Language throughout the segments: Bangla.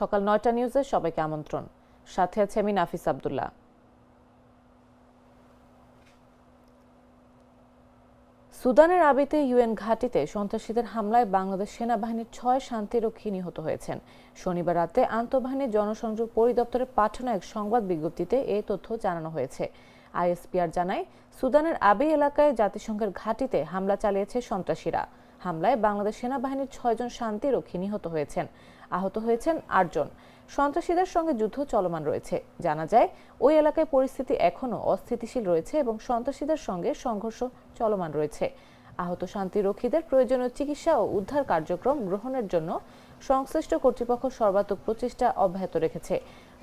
সকাল নয়টা নিউজে সবাইকে আমন্ত্রণ। সাথে আছে আমি নাফিস আবদুল্লাহ। সুদানের আবিতে ইউএন ঘাঁটিতে সন্ত্রাসীদের হামলায় বাংলাদেশ সেনাবাহিনীর ছয় শান্তিরক্ষী নিহত হয়েছেন। শনিবার রাতে আন্তঃবাহিনী জনসংযোগ পরিদপ্তরে পাঠানো এক সংবাদ বিজ্ঞপ্তিতে এই তথ্য জানানো হয়েছে। আইএসপিআর জানায়, সুদানের আবি এলাকায় জাতিসংঘের ঘাটিতে হামলা চালিয়েছে সন্ত্রাসীরা। হামলায় বাংলাদেশ সেনাবাহিনীর ছয়জন শান্তিরক্ষী নিহত হয়েছেন। আহত হয়েছেন আটজন। সন্ত্রাসীদের সঙ্গে যুদ্ধ চলমান রয়েছে। জানা যায়, ওই এলাকায় পরিস্থিতি এখনও অস্থিতিশীল রয়েছে এবং সন্ত্রাসীদের সঙ্গে সংঘর্ষ চলমান রয়েছে। আহত শান্তিরক্ষীদের প্রয়োজনীয় চিকিৎসা ও উদ্ধার কার্যক্রম গ্রহণের জন্য সংশ্লিষ্ট কর্তৃপক্ষ সর্বাত্মক প্রচেষ্টা অব্যাহত রেখেছে।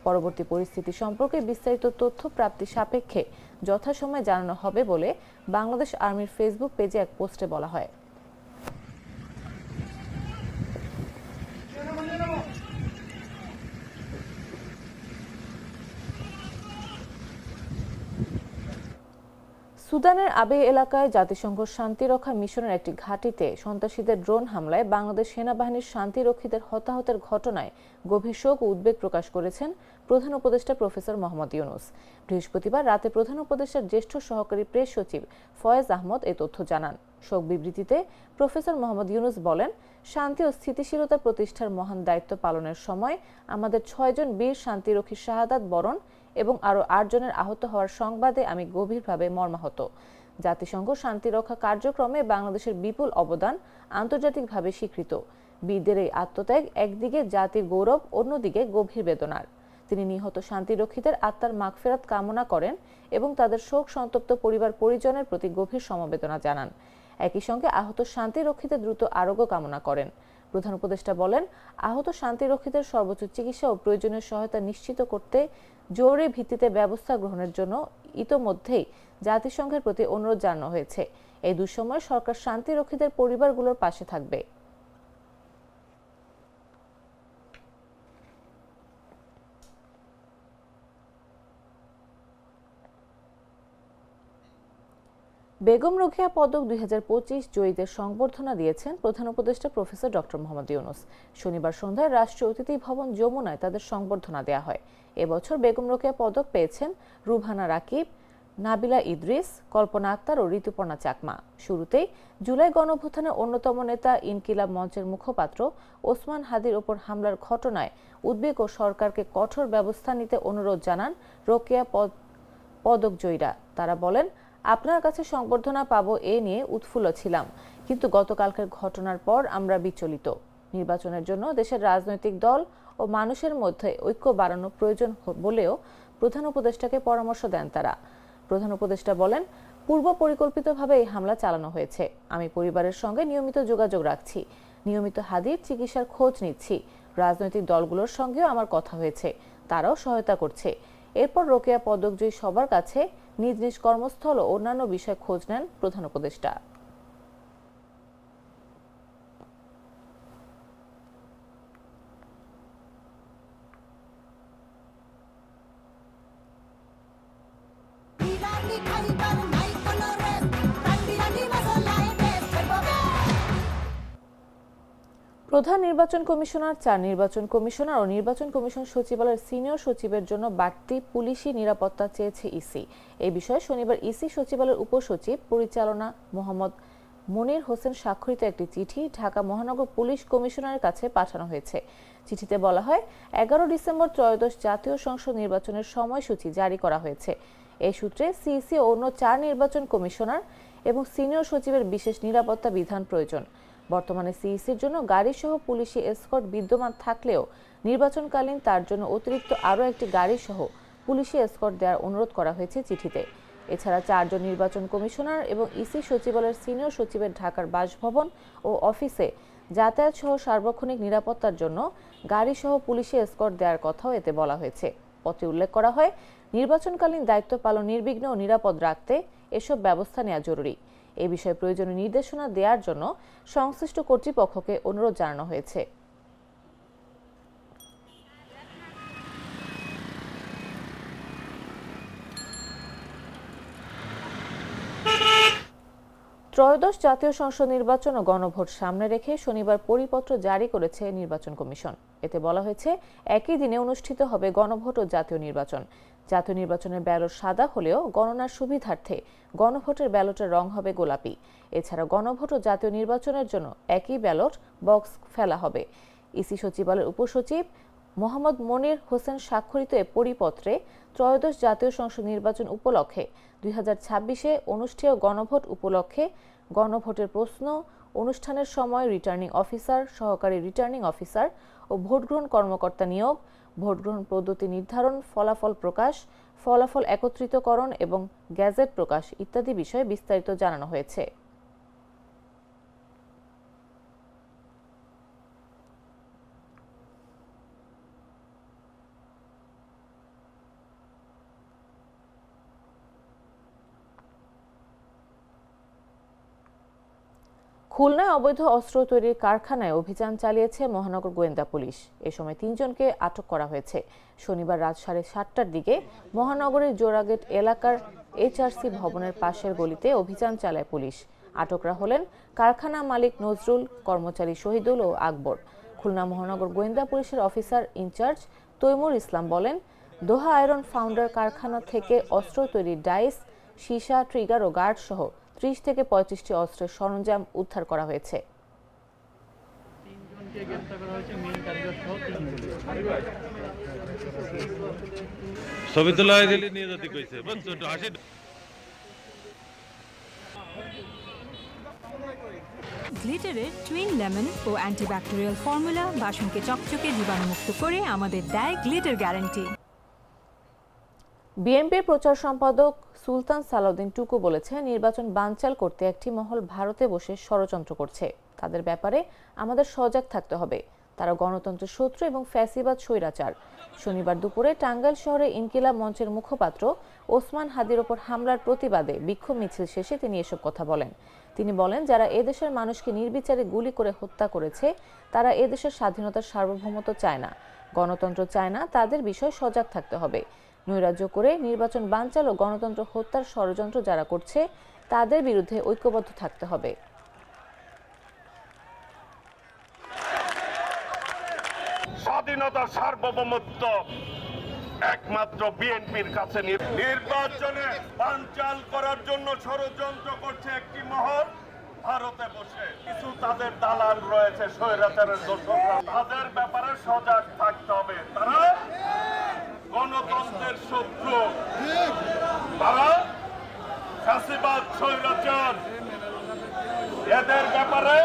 পরবর্তী পরিস্থিতি সম্পর্কে বিস্তারিত তথ্য প্রাপ্তি সাপেক্ষে যথাসময়ে জানানো হবে বলে বাংলাদেশ আর্মির ফেসবুক পেজে এক পোস্টে বলা হয়। সুদানের আবে এলাকায় জাতিসংঘ শান্তিরক্ষা মিশনের একটি ঘাঁটিতে সন্ত্রাসীদের ড্রোন হামলায় বাংলাদেশ সেনাবাহিনীর শান্তিরক্ষীদের হতাহতের ঘটনায় গভীর শোক ও উদ্বেগ প্রকাশ করেছেন প্রধান উপদেষ্টা প্রফেসর মোহাম্মদ ইউনুস। বৃহস্পতিবার রাতে প্রধান উপদেষ্টার জ্যেষ্ঠ সহকারী প্রেস সচিব ফয়েজ আহমদ এ তথ্য জানান। শোক বিবৃতিতে প্রফেসর মোহাম্মদ ইউনুস বলেন, শান্তি ও স্থিতিশীলতা প্রতিষ্ঠার মহান দায়িত্ব পালনের সময় আমাদের ছয়জন বীর শান্তিরক্ষী শাহাদাত বরণ এবং আরও আটজনের আহত হওয়ার সংবাদে আমি গভীরভাবে মর্মাহত। জাতিসংঘ শান্তিরক্ষা কার্যক্রমে বাংলাদেশের বিপুল অবদান আন্তর্জাতিকভাবে স্বীকৃত। বীরদের এই আত্মত্যাগ একদিকে জাতির গৌরব, অন্যদিকে গভীর বেদনার। তিনি নিহত শান্তিরক্ষীদের আত্মার মাগফেরাত কামনা করেন এবং তাদের শোক, সন্তপ্ত পরিবার পরিজনের প্রতি গভীর সমবেদনা জানান। একই সঙ্গে আহত শান্তিরক্ষীদের দ্রুত আরোগ্য কামনা করেন। প্রধান উপদেষ্টা বলেন, আহত শান্তিরক্ষীদের সর্বোচ্চ চিকিৎসা ও প্রয়োজনীয় সহায়তা নিশ্চিত করতে জরুরি ভিত্তিতে ব্যবস্থা গ্রহণের জন্য ইতোমধ্যেই জাতিসংঘের প্রতি অনুরোধ জানানো হয়েছে। এই দুঃসময় সরকার শান্তিরক্ষীদের পরিবারগুলোর পাশে থাকবে। বেগম রোকেয়া পদক দুই হাজার পঁচিশ জয়ীদের সংবর্ধনা দিয়েছেন প্রধান উপদেষ্টা প্রফেসর ডক্টর মোহাম্মদ ইউনুস। শনিবার সন্ধ্যায় রাষ্ট্রীয় অতিথি ভবন যমুনায় তাদের সংবর্ধনা দেওয়া হয়। এবছর বেগম রোকেয়া পদক পেয়েছেন রুভানা রাকিব, নাবিলা ইদ্রিস, কল্পনা আক্তার ও ঋতুপর্ণা চাকমা। শুরুতেই জুলাই গণঅভ্যুত্থানের অন্যতম নেতা ইনকিলাব মঞ্চের মুখপাত্র ওসমান হাদির ওপর হামলার ঘটনায় উদ্বেগ ও সরকারকে কঠোর ব্যবস্থা নিতে অনুরোধ জানান রোকেয়া পদক জয়ীরা। তারা বলেন আপনার কাছে সংবর্ধনা পাবো এ নিয়ে উৎফুল্ল ছিলাম। কিন্তু গতকালকের ঘটনার পর আমরা বিচলিত। নির্বাচনের জন্য দেশের রাজনৈতিক দল ও মানুষের মধ্যে ঐক্য বাড়ানো প্রয়োজন বলেও প্রধান উপদেষ্টাকে পরামর্শ দেন তারা। প্রধান উপদেষ্টা বলেন, পূর্ব পরিকল্পিতভাবে এই হামলা চালানো হয়েছে। আমি পরিবারের সঙ্গে নিয়মিত যোগাযোগ রাখছি। নিয়মিত হাদির চিকিৎসার খোঁজ নিচ্ছি। রাজনৈতিক দলগুলোর সঙ্গেও আমার কথা হয়েছে। তারাও সহায়তা করছে। এরপর রোকেয়া পদকজয়ী সবার কাছে নিজ নিজ কর্মস্থল ও অন্যান্য বিষয় খোঁজ নেন প্রধান উপদেষ্টা। প্রধান নির্বাচন কমিশনার, চার নির্বাচন কমিশনার ও নির্বাচন কমিশন সচিবালয়ের সিনিয়র সচিবের জন্য বাড়তি পুলিশি নিরাপত্তা চেয়েছে ইসি। এই বিষয়ে শনিবার ইসি সচিবালয়ের উপসচিব পরিচালনা মোহাম্মদ মনির হোসেন স্বাক্ষরিত একটি চিঠি ঢাকা মহানগর পুলিশ কমিশনারের কাছে পাঠানো হয়েছে। চিঠিতে বলা হয়, এগারো ডিসেম্বর ত্রয়োদশ জাতীয় সংসদ নির্বাচনের সময়সূচি জারি করা হয়েছে। এই সূত্রে সিইসি ও অন্য চার নির্বাচন কমিশনার এবং সিনিয়র সচিবের বিশেষ নিরাপত্তা বিধান প্রয়োজন। বর্তমানে সিইসির জন্য গাড়ি সহ পুলিশি এসকর্ট বিদ্যমান থাকলেও নির্বাচনকালীন তার জন্য অতিরিক্ত আরও একটি গাড়ি সহ পুলিশি এসকর্ট দেওয়ার অনুরোধ করা হয়েছে চিঠিতে। এছাড়া চারজন নির্বাচন কমিশনার এবং ইসি সচিবালয়ের সিনিয়র সচিবের ঢাকার বাসভবন ও অফিসে যাতায়াত সহ সার্বক্ষণিক নিরাপত্তার জন্য গাড়ি সহ পুলিশি এসকর্ট দেওয়ার কথাও এতে বলা হয়েছে। পত্রে উল্লেখ করা হয়, নির্বাচনকালীন দায়িত্ব পালন নির্বিঘ্ন ও নিরাপদ রাখতে এসব ব্যবস্থা নেওয়া জরুরি। এ বিষয়ে প্রয়োজনীয় নির্দেশনা দেওয়ার জন্য সংশ্লিষ্ট কর্তৃপক্ষকে অনুরোধ জানানো হয়েছে। ত্রয়োদশ জাতীয় সংসদ নির্বাচন ও গণভোট সামনে রেখে শনিবার পরিপত্র জারি করেছে নির্বাচন কমিশন। এতে বলা হয়েছে, একই দিনে অনুষ্ঠিত হবে গণভোট ও জাতীয় নির্বাচন। জাতীয় নির্বাচনের ব্যালট সাদা হলেও গণনার সুবিধার্থে গণভোটের ব্যালটের রং হবে গোলাপি। এছাড়া গণভোট ও জাতীয় নির্বাচনের জন্য একই ব্যালট বক্স ফেলা হবে। ইসি সচিবালয়ের উপসচিব মোহাম্মদ মনির হোসেন স্বাক্ষরিত এ পরিপত্রে ত্রয়োদশ জাতীয় সংসদ নির্বাচন উপলক্ষে দুই হাজার ছাব্বিশে অনুষ্ঠেয় গণভোট উপলক্ষে গণভোটের প্রশ্ন, অনুষ্ঠানের সময় রিটার্নিং অফিসার, সহকারী রিটার্নিং অফিসার ও ভোটগ্রহণ কর্মকর্তা নিয়োগ ভোটগ্রহণ পদ্ধতি নির্ধারণ, ফলাফল প্রকাশ, ফলাফল একত্রিতকরণ এবং গ্যাজেট প্রকাশ ইত্যাদি বিষয়ে বিস্তারিত জানানো হয়েছে। খুলনায় অবৈধ অস্ত্র তৈরির কারখানায় অভিযান চালিয়েছে মহানগর গোয়েন্দা পুলিশ। এ সময় তিনজনকে আটক করা হয়েছে। শনিবার রাত সাড়ে সাতটার দিকে মহানগরের জোড়াগেট এলাকার এইচআরসি ভবনের পাশের গলিতে অভিযান চালায় পুলিশ। আটকরা হলেন কারখানা মালিক নজরুল, কর্মচারী শহীদুল ও আকবর। খুলনা মহানগর গোয়েন্দা পুলিশের অফিসার ইনচার্জ তৈমুর ইসলাম বলেন, দোহা আয়রন ফাউন্ডার কারখানা থেকে অস্ত্র তৈরির ডাইস, সীসা, ট্রিগার ও গার্ড সহ ত্রিশ থেকে পঁয়ত্রিশটি অস্ত্রের সরঞ্জাম উদ্ধার করা হয়েছে। গ্লিটারের টুইন লেমন ও অ্যান্টিব্যাকটেরিয়াল ফর্মুলা বাসনকে চকচকে জীবাণুমুক্ত করে আমাদের দেয় গ্লিটার গ্যারান্টি। বিএনপির প্রচার সম্পাদক সুলতান সালাউদ্দিন টুকু বলেছে নির্বাচন বানচাল করতে একটি মহল ভারতে বসে ষড়যন্ত্র করছে। তাদের ব্যাপারে আমাদের সজাগ থাকতে হবে। তারা গণতন্ত্রের শত্রু এবং ফ্যাসিবাদ স্বৈরাচার। শনিবার দুপুরে টাঙ্গাইল শহরে ইনকিলাব মঞ্চের মুখপাত্র ওসমান হাদির ওপর হামলার প্রতিবাদে বিক্ষোভ মিছিল শেষে তিনি এসব কথা বলেন। তিনি বলেন, যারা এদেশের মানুষকে নির্বিচারে গুলি করে হত্যা করেছে, তারা এদেশের স্বাধীনতার সার্বভৌমত্ব চায় না। গণতন্ত্র চায় না, তাদের বিষয়ে সজাগ থাকতে হবে। নৈরাজ্য করে নির্বাচন বানচাল ও গণতন্ত্র হত্যার ষড়যন্ত্র যারা করছে, তাদের বিরুদ্ধে ঐক্যবদ্ধ থাকতে হবে। স্বাধীনতা সার্বভৌমত্ব একমাত্র বিএনপির কাছে নির্বাচনে বানচাল করার জন্য ষড়যন্ত্র করছে একটি মহল, ভারতে বসে। কিছু তাদের দালাল রয়েছে, স্বৈরাচারের দোষরা তাদের ব্যাপারে সজাগ থাকতে হবে। তারা গণতন্ত্রের শত্রু। তারা স্বৈরাচার, এদের ব্যাপারে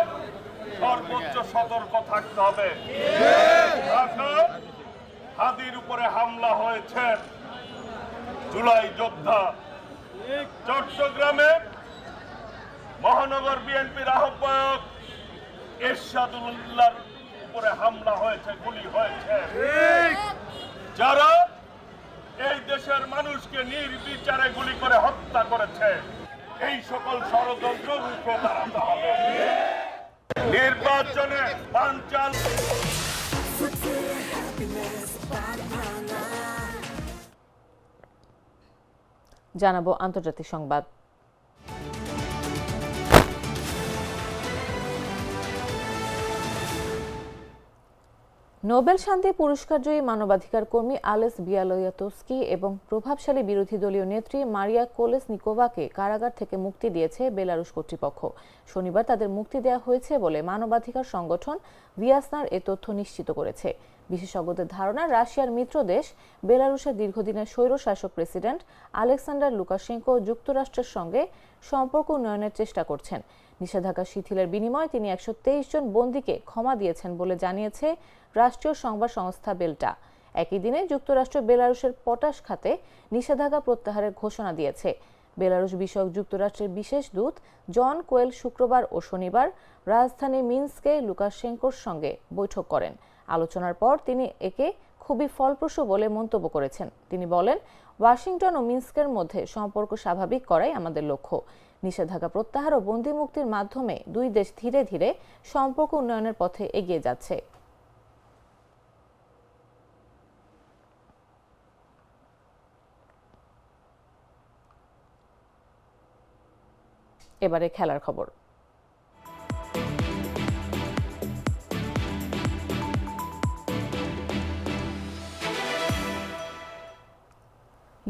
সর্বোচ্চ সতর্ক থাকতে হবে। হাদির উপরে হামলা হয়েছে। জুলাই যোদ্ধা। চট্টগ্রামে মহানগর বিএনপির আহ্বায়ক এরশাদুল্লাহর উপরে হামলা হয়েছে, গুলি হয়েছে। যারা নির্বিচারে গুলি করে হত্যা করেছে। এই সকল ষড়যন্ত্র রুখে দাঁড়াতে হবে। নির্বাচনে পাঞ্চাল জানাব আন্তর্জাতিক সংবাদ। নোবেল শান্তি পুরস্কারজয়ী মানবাধিকার কর্মী আলেস বিয়ালয়াতস্কি এবং প্রভাবশালী বিরোধী দলীয় নেত্রী মারিয়া কোলেস নিকোভাকে কারাগার থেকে মুক্তি দিয়েছে বেলারুশ কর্তৃপক্ষ। শনিবার তাদের মুক্তি দেওয়া হয়েছে বলে মানবাধিকার সংগঠন ভিয়াসনার এ তথ্য নিশ্চিত করেছে। বিশেষজ্ঞদের ধারণা, রাশিয়ার মিত্র দেশ বেলারুশের দীর্ঘদিনের স্বৈরশাসক প্রেসিডেন্ট আলেকসান্ডার লুকাশেঙ্কো যুক্তরাষ্ট্রের সঙ্গে সম্পর্ক উন্নয়নের চেষ্টা করছেন। নিষেধাজ্ঞা শিথিলের বিনিময়ে তিনি একশো তেইশ জন বন্দীকে ক্ষমা দিয়েছেন বলে জানিয়েছে রাষ্ট্রীয় সংবাদ সংস্থা বেল্টা। একই দিনে যুক্তরাষ্ট্র বেলারুশের পটাশ খাতে নিষেধাজ্ঞা প্রত্যাহারের ঘোষণা দিয়েছে। বেলারুশ বিষয়ক যুক্তরাষ্ট্রের বিশেষ দূত জন কোয়েল শুক্রবার ও শনিবার রাজধানী মিন্সকে লুকাশেঙ্কোর সঙ্গে বৈঠক করেন। আলোচনার পর তিনি একে খুবই ফলপ্রসূ বলে মন্তব্য করেছেন। তিনি বলেন, ওয়াশিংটন ও মিন্স্কের মধ্যে সম্পর্ক স্বাভাবিক করাই আমাদের লক্ষ্য। নিষেধাজ্ঞা প্রত্যাহার ও বন্দি মুক্তির মাধ্যমে দুই দেশ ধীরে ধীরে সম্পর্ক উন্নয়নের পথে এগিয়ে যাচ্ছে। এবারে খেলার খবর।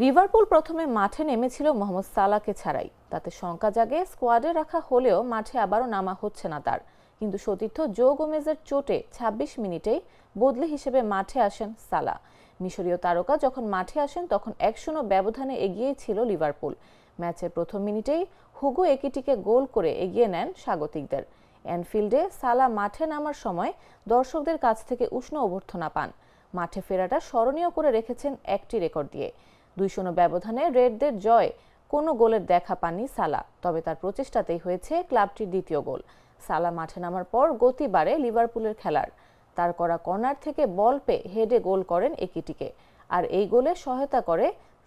লিভারপুল প্রথমে মাঠে নেমেছিল মোহাম্মদ সালাকে ছাড়াই। তাতে শঙ্কা জাগে, স্কোয়াডে রাখা হলেও মাঠে আবারও নামা হচ্ছে না তার। কিন্তু সতীর্থ জো গোমেজের চোটে ২৬ মিনিটেই বদলি হিসেবে মাঠে আসেন সালা মিশরীয় তারকা যখন মাঠে আসেন, তখন এক শূন্য ব্যবধানে এগিয়েই ছিল লিভারপুল। ম্যাচের প্রথম মিনিটেই হুগো একিটিকে গোল করে এগিয়ে নেন স্বাগতিকদের। অ্যানফিল্ডে সালা মাঠে নামার সময় দর্শকদের কাছ থেকে উষ্ণ অভ্যর্থনা পান। মাঠে ফেরাটা স্মরণীয় করে রেখেছেন একটি রেকর্ড দিয়ে। দুই শূন্য ব্যবধানে রেডদের জয়। কোনো গোলের দেখা পাননি সালা। তবে তার প্রচেষ্টাতেই হয়েছে ক্লাবটির দ্বিতীয় গোল। সালা মাঠে নামার পর গতি বাড়ে লিভারপুলের খেলার। তার করা কর্নার থেকে বল পেয়ে হেডে গোল করেন একিটিকে। আর এই গোলে সহায়তা করে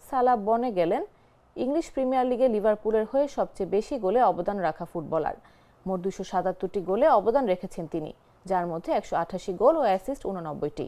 সালা বনে গেলেন ইংলিশ প্রিমিয়ার লিগে লিভারপুলের হয়ে সবচেয়ে বেশি গোলে অবদান রাখা ফুটবলার। মোট দুশো সাতাত্তরটি গোলে অবদান রেখেছেন তিনি, যার মধ্যে একশো আঠাশি গোল ও অ্যাসিস্ট উননব্বইটি